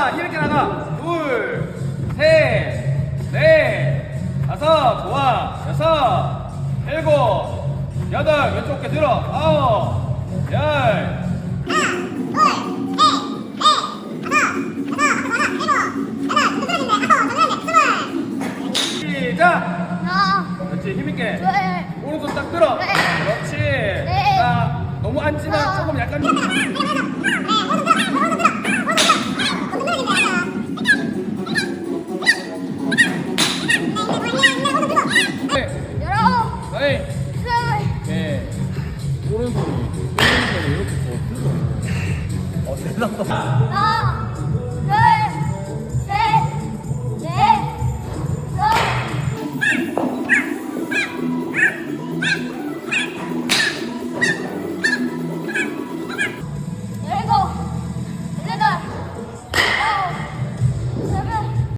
자, 힘있게 나가. 둘, 셋, 넷, 다섯, 좋아. 여섯, 일곱, 여덟, 왼쪽 어깨 들어. 아홉, 열. 시작. 하나, 그렇지, 힘있게. 둘, 오른손 딱 들어. 네. 그렇지. 네. 자, 너무 앉지만 어. 조금 약간. 에이. 네. 네. 오른손이 오른손이 이렇게 더 들고. 어, 들렸다.